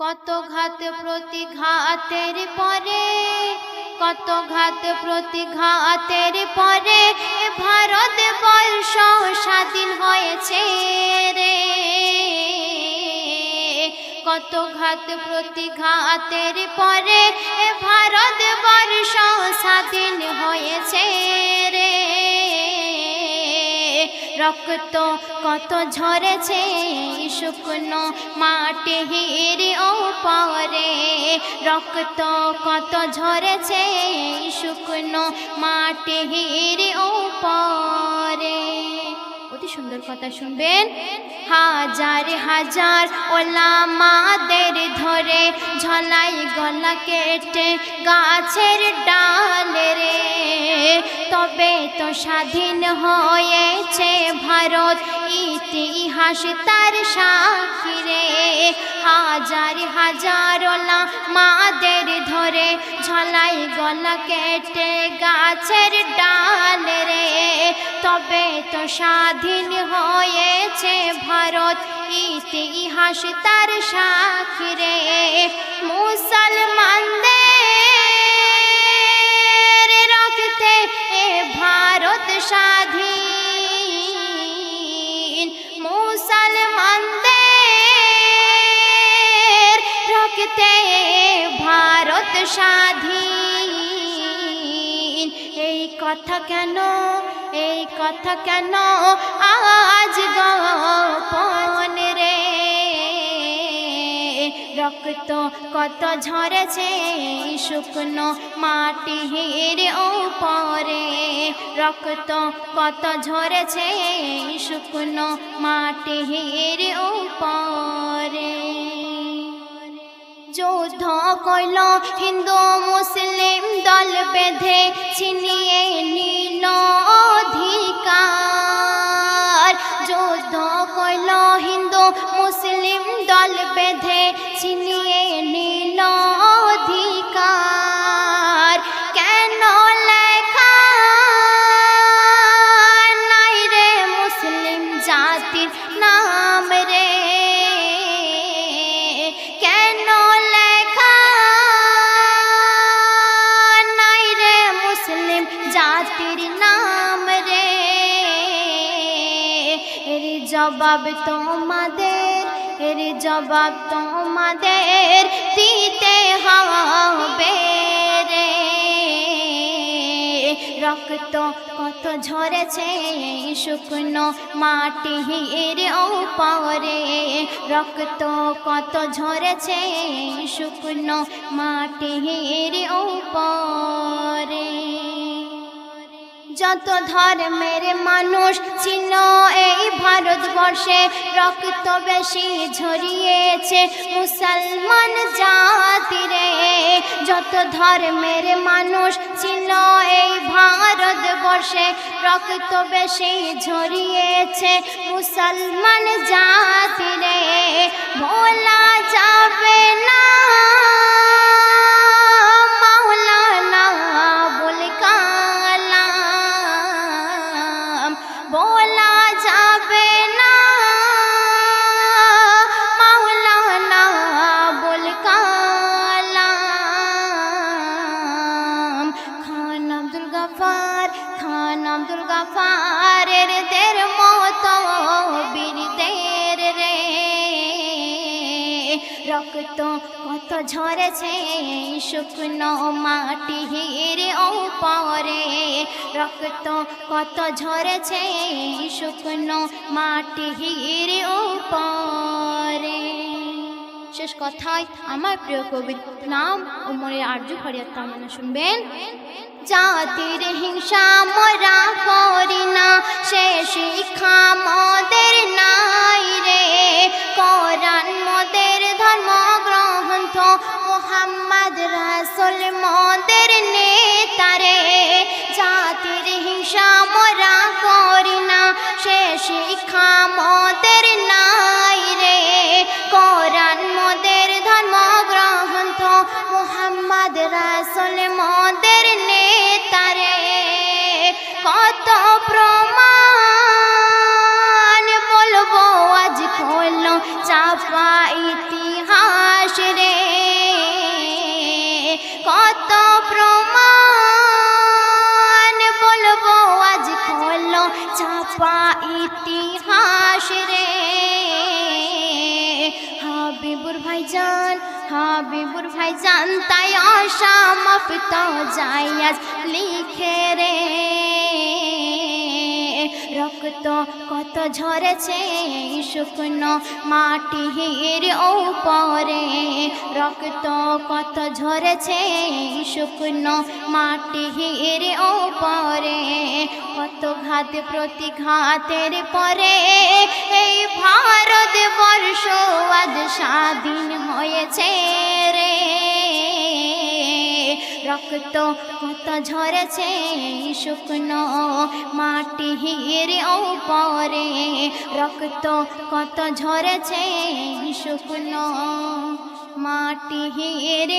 কত ঘাত প্রতিঘাতের পরে, কত ঘাত প্রতিঘাতের পরে ভারত বর্ষ স্বাধীন হয়েছে রে। কত ঘাত প্রতিঘাতের পরে ভারত বর্ষ স্বাধীন হয়েছে রে। রক্ত কত ঝরেছে শুকনো মাটি ও ওপরে? রক্ত কত ঝরেছে শুকনো মাটি হিরে ওপরে? সুন্দর কথা শুনবেন। হাজার হাজার ওলামাদের ধরে ঝলাই গলা কেটে গাছের ডাল রে। তবে তো স্বাধীন হয়েছে ভারত, ইতিহাস তার সাক্ষীরে হাজার হাজার ওলা মাদের ধরে ঝলাই গলা কেটে গাছের ডাল রে। তবে তো স্বাধীন হয়েছে ভারত ইতিহাস তার সাক্ষীরে। মুসলমানদের রক্তে এ ভারত স্বাধীন। মুসলমানদের রক্তে ভারত স্বাধীন। এই কথা কেন, এই কথা কেন আজ গোপন রে? রক্ত কত ঝরেছে, শুকনো মাটি হিরে ওপরে রক্ত কত ঝরেছে, শুকনো মাটি হিরে ওপরে যুদ্ধ কইল, হিন্দু মুসলিম দল বেঁধে ছিনিয়ে নিল অধিকার। যুদ্ধ কইল, হিন্দু মুসলিম দল বেঁধে ছিনিয়ে জবাব তোমাদের, এর জবাব তোমাদের দিতে হবে রে। রক্ত কত ঝরেছে, শুকনো মাটি হির ওপরে। রক্ত কত ঝরেছে, শুকনো মাটি হির ওপরে। যত ধর্মের মানুষ ছিল এই ভারতবর্ষে, রক্ত বেশি ঝরিয়েছে মুসলমান জাতিরে। যত ধর্মের মানুষ ছিল এই ভারতবর্ষে, রক্ত বেশি ঝরিয়েছে মুসলমান জাতিরে। ভোলা যাবে বলা যাবে না। মাওলানা বল কালাম। খান আব্দুল গফার, খান আব্দুল গফারের দের মতো বীরদের রক্ত কত ঝরেছে শুকনো মাটি হিরে ওপরে রক্ত কত ঝরেছে শুকনো মাটি হিরে ওপরে শেষ কথায় আমার প্রিয় কবির নাম ও মনের আর্য হরিয়ার কামনা শুনবেন জাতির হিংসা মরা ছাপা ইতিহাস রে। হাবিবুর ভাইজান হাবিবুর ভাইজান তাই আশা মাফত যাইয়াজ লিখে রে। রক্ত কত ঝরেছে শুকনো মাটির ওপরে রক্ত কত ঝরেছে শুকনো মাটির ওপরে কত ঘাত প্রতিঘাতের পরে এই ভারত বর্ষ আজ স্বাধীন হয়েছে রে। রক্ত কত ঝরেছে শুকনো মাটির ওপরে রক্ত কত ঝরেছে শুকনো মাটির